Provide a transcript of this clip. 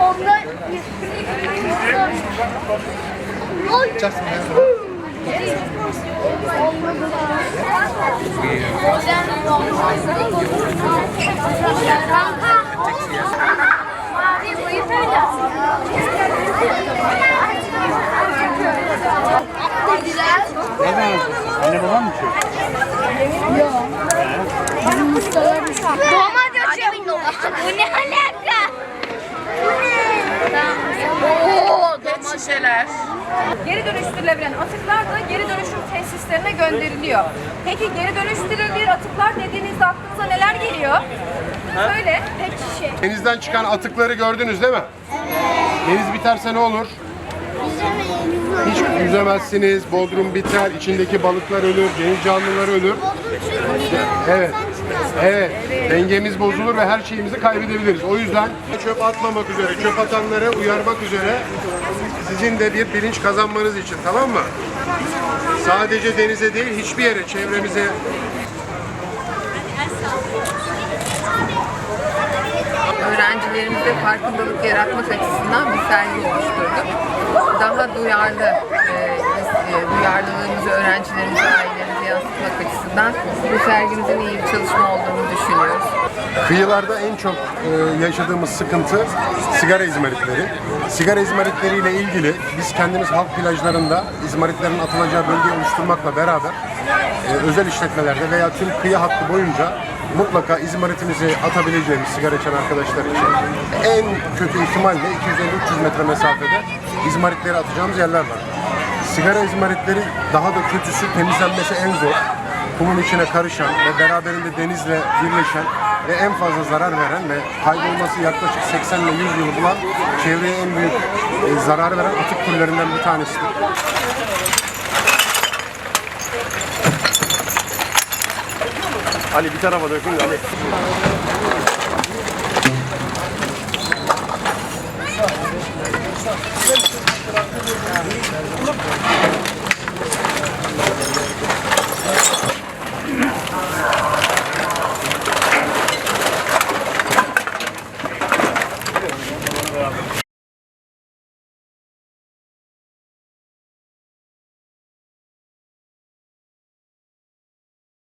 Onda Just Nereden aldın? Anne babam mı şu? Yok. Doğma bu ne alaka? Bu ne? Oo, Pet şişeler. Geri dönüştürülebilen atıklar da geri dönüşüm tesislerine gönderiliyor. Peki geri dönüştürülebilir atıklar dediğinizde aklınıza neler geliyor? Söyle. Pet şişe. Denizden çıkan atıkları gördünüz değil mi? Deniz biterse ne olur? Hiç yüzemezsiniz, bodrum biter, içindeki balıklar ölür, deniz canlıları ölür. Evet. Evet. Dengemiz bozulur ve her şeyimizi kaybedebiliriz. O yüzden çöp atmamak üzere, çöp atanları uyarmak üzere sizin de bir bilinç kazanmanız için tamam mı? Sadece denize değil hiçbir yere, çevremize Öğrencilerimize farkındalık yaratmak açısından bir sergi oluşturduk. Daha duyarlı, e, e, duyarlılığımızı öğrencilerimize, ailelerimize yansıtmak açısından bu sergimizin iyi bir çalışma olduğunu düşünüyoruz. Kıyılarda en çok e, yaşadığımız sıkıntı sigara izmaritleri. Sigara izmaritleriyle ilgili biz kendimiz halk plajlarında izmaritlerin atılacağı bölgeyi oluşturmakla beraber e, özel işletmelerde veya tüm kıyı hattı boyunca mutlaka izmaritimizi atabileceğimiz sigara içen arkadaşlar için en kötü ihtimalle 250-300 metre mesafede izmaritleri atacağımız yerler var. Sigara izmaritleri daha da kötüsü temizlenmesi en zor kumun içine karışan ve beraberinde denizle birleşen ve en fazla zarar veren ve kaybolması yaklaşık 80 ile 100 yıl bulan çevreye en büyük e, zarar veren atık türlerinden bir tanesidir. Ali bir tarafa dökün Ali.